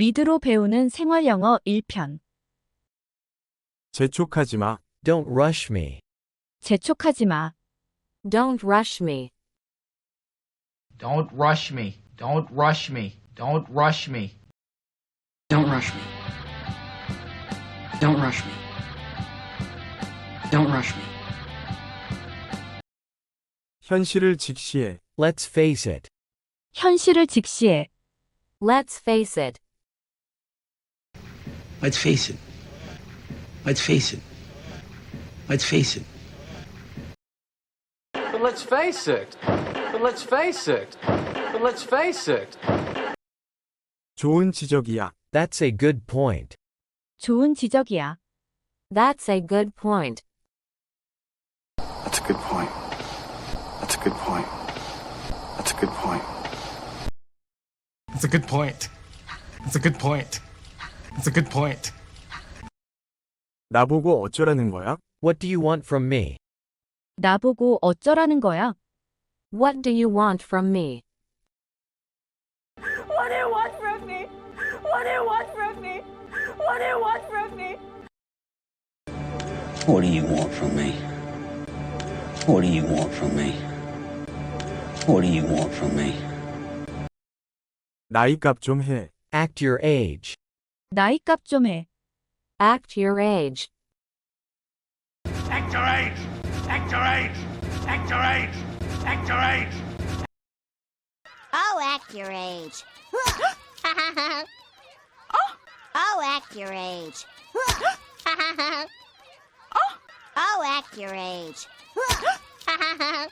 미드로 배우는 생활 영어 1편. 재촉하지 마. Don't rush me. 재촉하지 마. Don't rush me. Don't rush me. Don't rush me. Don't rush me. Don't rush me. Don't rush me. Don't rush me. 현실을 직시해. Let's face it. 현실을 직시해. Let's face it. Let's face it. Let's face it. Let's face it. But let's face it. But let's face it. But let's face it. 좋은 지적이야. That's a good point. 좋은 지적이야. That's a good point. That's a good point. That's a good point. That's a good point. That's a good point. That's a good point. That's a good point. 나보고 어쩌라는 거야? What do you want from me? 나보고 어쩌라는 거야? What do you want from me? What do you want from me? What do you want from me? What do you want from me? What do you want from me? What do you want from me? What do you want from me? 나이값 좀 해. Act your age. 나이값 좀 해. Act your age. Act your age! Act your age! Act your age! Act your age! Oh, act your age. oh, act your age. oh, act your age.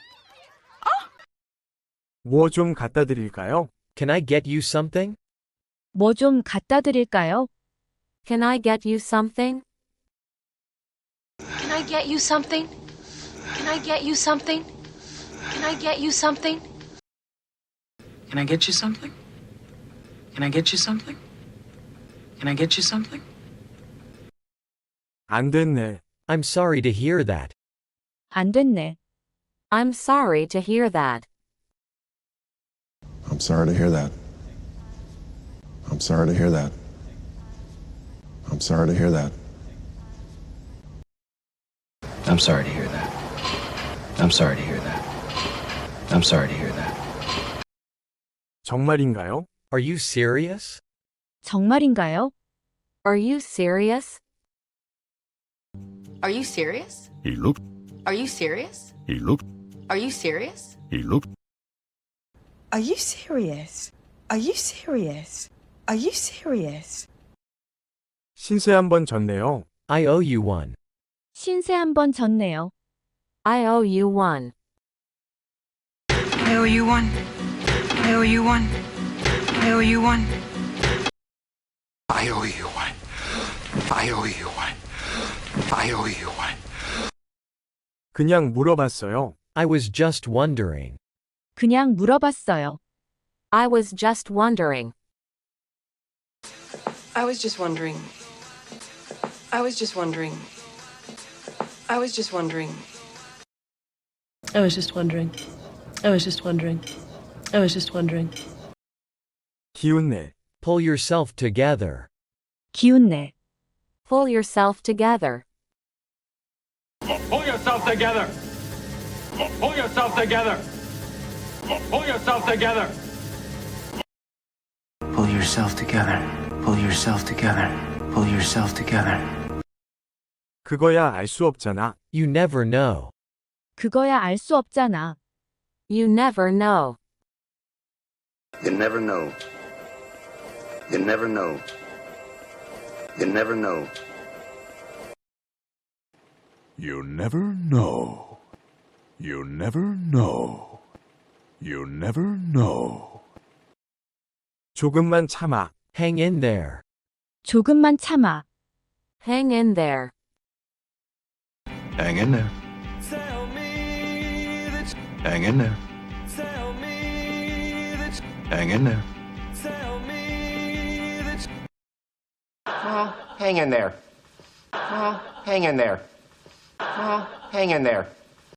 뭐 좀 갖다 드릴까요? Can I get you something? 뭐 좀 갖다 드릴까요? Can I get you something? Can I get you something? Can I get you something? Can I get you something? Can I get you something? Can I get you something? Can I get you something? 안 됐네. I'm sorry to hear that. 안 됐네. I'm sorry to hear that. I'm sorry to hear that. I'm sorry to hear that. I'm sorry to hear that. I'm sorry to hear that. I'm sorry to hear that. I'm sorry to hear that. 정말인가요? Are you serious? 정말인가요? Are you serious? Are you serious? He looked, Are you serious? he looked, Are you serious? he looked. Are you serious? Are you serious? Are you serious? 신세 한 번 졌네요. I owe you one. 신세 한 번 졌네요. I owe you one. I owe you one. I owe you one. I owe you one. I owe you one. I owe you one. I owe you one. 그냥 물어봤어요. I was just wondering. 그냥 물어봤어요. I was just wondering. I was just wondering. I was just wondering. I was just wondering. I was just wondering. I was just wondering. I was just wondering. 기운내. Pull yourself together. 기운내. Pull yourself together. Pull yourself together! Pull yourself together! Pull yourself together! Pull yourself together. Pull yourself together. Pull yourself together. 그거야 알 수 없잖아. You never know. 그거야 알 수 없잖아. You never know. You never know. You never know. You never know. You never know. You never know. You never know. 조금만 참아. Hang in there. 조금만 참아. Hang in there. Hang in there. Hang in there. Hang in there. Well, hang in there. Well, hang in there. Well, hang in there.